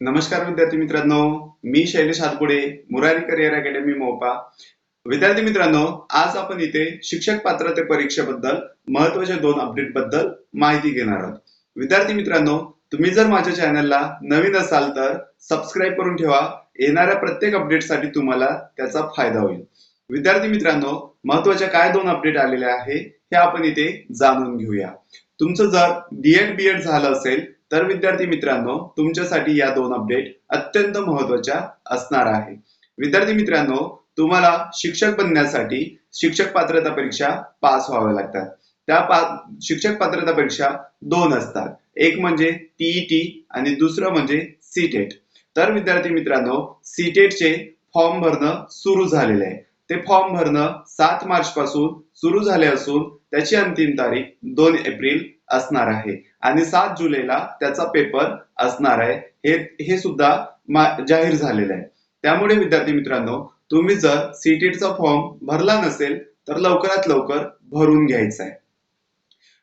नमस्कार विद्यार्थी मित्रांनो मी शैलेश हातपुडे मुरारी करिअर अकॅडमी मोपा. विद्यार्थी मित्रांनो आज आपण इथे शिक्षक पात्रते परीक्षेबद्दल महत्त्वाच्या दोन अपडेटबद्दल माहिती घेणार आहोत. विद्यार्थी मित्रांनो तुम्ही जर माझ्या चॅनलला नवीन असाल तर सबस्क्राईब करून ठेवा. येणाऱ्या प्रत्येक अपडेटसाठी तुम्हाला त्याचा फायदा होईल. विद्यार्थी मित्रांनो महत्त्वाच्या काय दोन अपडेट आलेले आहे हे आपण इथे जाणून घेऊया. तुमचं जर डीएड बीएड झालं असेल तर विद्यार्थी मित्रांनो तुमच्यासाठी या दोन अपडेट अत्यंत महत्त्वाच्या असणार आहे. विद्यार्थी मित्रांनो तुम्हाला शिक्षक बनण्यासाठी शिक्षक पात्रता परीक्षा पास व्हाव्या लागतात. त्या पा शिक्षक पात्रता परीक्षा दोन असतात. एक म्हणजे टीईटी आणि दुसरं म्हणजे सीटेट तर विद्यार्थी मित्रांनो सीटेटचे फॉर्म भरणं सुरू झालेले आहे. ते फॉर्म भरणं सात मार्च पासून सुरू झाले असून त्याची अंतिम तारीख दोन एप्रिल असणार आहे. आणि सात जुलैला त्याचा पेपर असणार आहे. हे हे सुद्धा जाहीर झालेलं आहे. त्यामुळे विद्यार्थी मित्रांनो तुम्ही जर सीटेटचा फॉर्म भरला नसेल तर लवकरात लवकर भरून घ्यायचा आहे.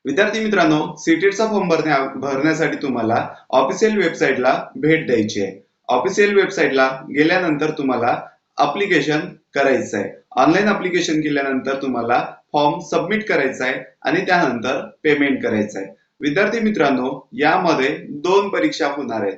विद्यार्थी मित्रांनो सीटेटचा फॉर्म भरण्या भरण्यासाठी तुम्हाला ऑफिशियल वेबसाईटला भेट द्यायची आहे. ऑफिशियल वेबसाईटला गेल्यानंतर तुम्हाला अप्लिकेशन करायचं आहे ऑनलाईन अप्लिकेशन केल्यानंतर तुम्हाला फॉर्म सबमिट करायचा आहे आणि त्यानंतर पेमेंट करायचं आहे विद्यार्थी मित्रांनो यामध्ये दोन परीक्षा होणार आहेत.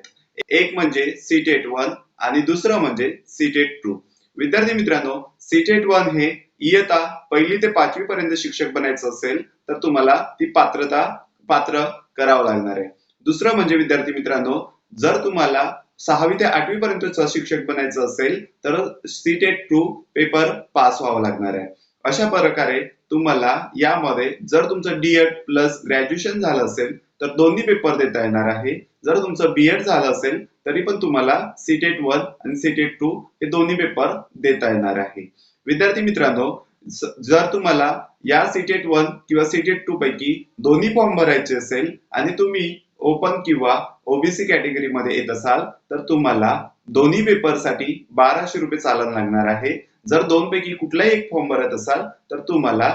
एक म्हणजे सीटेट वन आणि दुसरं म्हणजे सीटेट टू विद्यार्थी मित्रांनो सीटेट वन हे इयता पहिली ते पाचवी पर्यंत शिक्षक बनायचं असेल तर तुम्हाला ती पात्रता पात्र करावं लागणार आहे. दुसरं म्हणजे विद्यार्थी मित्रांनो जर तुम्हाला सहावी ते आठवी पर्यंतचा शिक्षक बनायचं असेल तर सीटेट टू पेपर पास व्हावा लागणार आहे. अशा प्रकारे तुम्हाला यामध्ये जर तुमचं डीएड प्लस ग्रॅज्युएशन झालं असेल तर दोन्ही पेपर देता येणार आहे. जर तुमचं बीएड झालं असेल तरी पण तुम्हाला सीटेट वन आणि सीटेट टू हे दोन्ही पेपर देता येणार आहे. विद्यार्थी मित्रांनो जर तुम्हाला या सीटेट वन किंवा सीटेट टू पैकी दोन्ही फॉर्म भरायचे असेल आणि तुम्ही ओपन किंवा ओबीसी कॅटेगरी मध्ये येत असाल तर तुम्हाला दोन्ही पेपरसाठी बाराशे रुपये चालन लागणार आहे. जर दोन पैकी कुठलाही एक फॉर्म भरत असाल तर तुम्हाला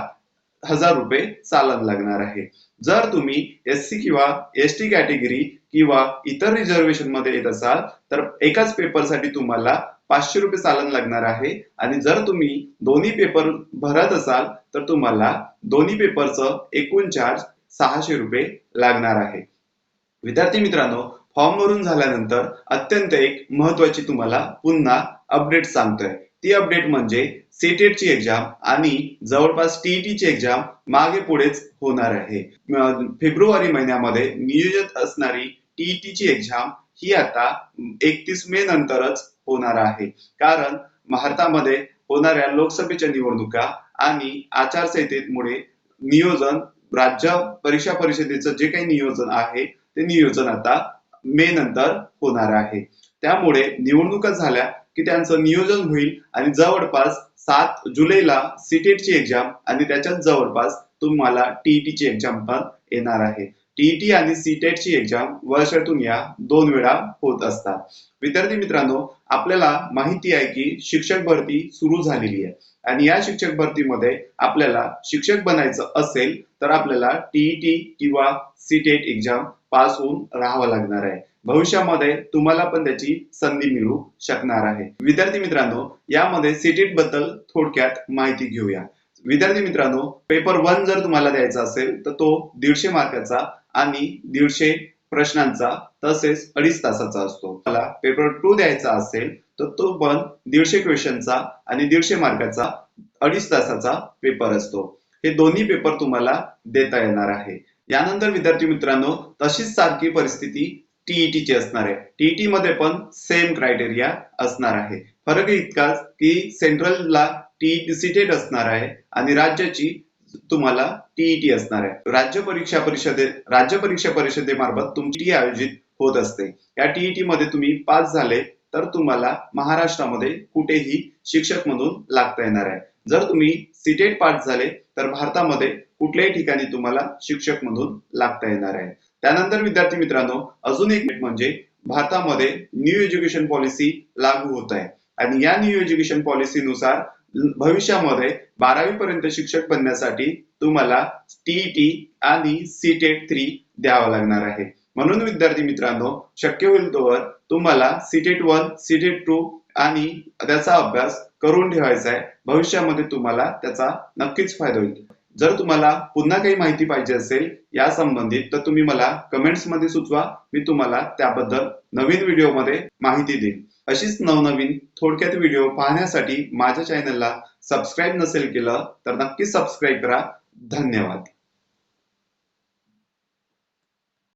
हजार रुपये चालन लागणार आहे. जर तुम्ही एस सी किंवा एस टी कॅटेगरी किंवा इतर रिझर्वेशनमध्ये येत असाल तर एकाच पेपरसाठी तुम्हाला पाचशे रुपये चालन लागणार आहे. आणि जर तुम्ही दोन्ही पेपर भरत असाल तर तुम्हाला दोन्ही पेपरचं एकूण चार्ज सहाशे रुपये लागणार आहे. विद्यार्थी मित्रांनो फॉर्म भरून झाल्यानंतर अत्यंत एक महत्वाची तुम्हाला पुन्हा अपडेट सांगतोय. ती अपडेट म्हणजे सीटेट ची एक्झाम आणि जवळपास टीईटीची एक्झाम मागे पुढेच होणार आहे. फेब्रुवारी महिन्यामध्ये नियोजित असणारी टीईटीची एक्झाम ही आता एकतीस मे नंतरच होणार आहे. कारण भारतामध्ये होणाऱ्या लोकसभेच्या निवडणुका आणि आचारसंहितेमुळे नियोजन राज्य परीक्षा परिषदेचं जे काही नियोजन आहे ते नियोजन आता मे नंतर होणार आहे. त्यामुळे निवडणुका झाल्या की त्यांचं नियोजन होईल आणि जवळपास सात जुलैला सीटेटची एक्झाम आणि त्याच्याच जवळपास तुम्हाला टीईटीची एक्झाम पण येणार आहे. टीईटी आणि सीटेटची एक्झाम वर्षातून या दोन वेळा होत असतात. विद्यार्थी मित्रांनो आपल्याला माहिती आहे की शिक्षक भरती सुरू झालेली आहे. आणि या शिक्षक भरतीमध्ये आपल्याला शिक्षक बनायचं असेल तर आपल्याला टीईटी किंवा सीटेट एक्झाम पास होऊन राहावं लागणार आहे. भविष्यामध्ये तुम्हाला पण त्याची संधी मिळू शकणार आहे. विद्यार्थी मित्रांनो यामध्ये सीटेटबद्दल थोडक्यात माहिती घेऊया. विद्यार्थी मित्रांनो पेपर वन जर तुम्हाला द्यायचा असेल तर तो दीडशे मार्काचा आणि दीडशे प्रश्नांचा तसेच अडीच तासाचा असतो. मला पेपर टू द्यायचा असेल तर तो पण दीडशे क्वेश्चनचा आणि दीडशे मार्काचा अडीच तासाचा पेपर असतो. हे दोन्ही पेपर तुम्हाला देता येणार आहे. यानंतर विद्यार्थी मित्रांनो तशीच सारखी परिस्थिती टीईटी ची असणार आहे. टीईटी मध्ये पण सेम क्रायटेरिया असणार आहे. फरक इतकाच की सेंट्रलला टीईटी सिटेट असणार आहे आणि राज्याची तुम्हाला टीईटी असणार आहे. राज्य परीक्षा परिषदे राज्य परीक्षा परिषदेमार्फत तुमची टी आयोजित होत असते. या टीईटी मध्ये तुम्ही पास झाले तर तुम्हाला महाराष्ट्रामध्ये कुठेही शिक्षक म्हणून लागता येणार आहे. जर तुम्ही सीटेट पास झाले तर भारतामध्ये कुठल्याही ठिकाणी तुम्हाला शिक्षक म्हणून लागता येणार आहे. त्यानंतर विद्यार्थी मित्रांनो अजून एक म्हणजे भारतामध्ये न्यू एज्युकेशन पॉलिसी लागू होत आहे. आणि या न्यू एज्युकेशन पॉलिसीनुसार भविष्यामध्ये बारावी पर्यंत शिक्षक बनण्यासाठी तुम्हाला टीईटी आणि सीटेट थ्री द्यावा लागणार आहे. म्हणून विद्यार्थी मित्रांनो शक्य होईल तोवर तुम्हाला सीटेट वन सीटेट टू आणि त्याचा अभ्यास करून ठेवायचा आहे. भविष्यामध्ये तुम्हाला त्याचा नक्कीच फायदा होईल. जर तुम्हाला पुन्हा काही माहिती पाहिजे असेल या संबंधित तर तुम्ही मला कमेंट्समध्ये सुचवा. मी तुम्हाला त्याबद्दल नवीन व्हिडिओमध्ये माहिती देईन. अशीच नवनवीन थोडक्यात व्हिडिओ पाहण्यासाठी माझ्या चॅनलला सबस्क्राईब नसेल केलं तर नक्की सबस्क्राईब करा. धन्यवाद.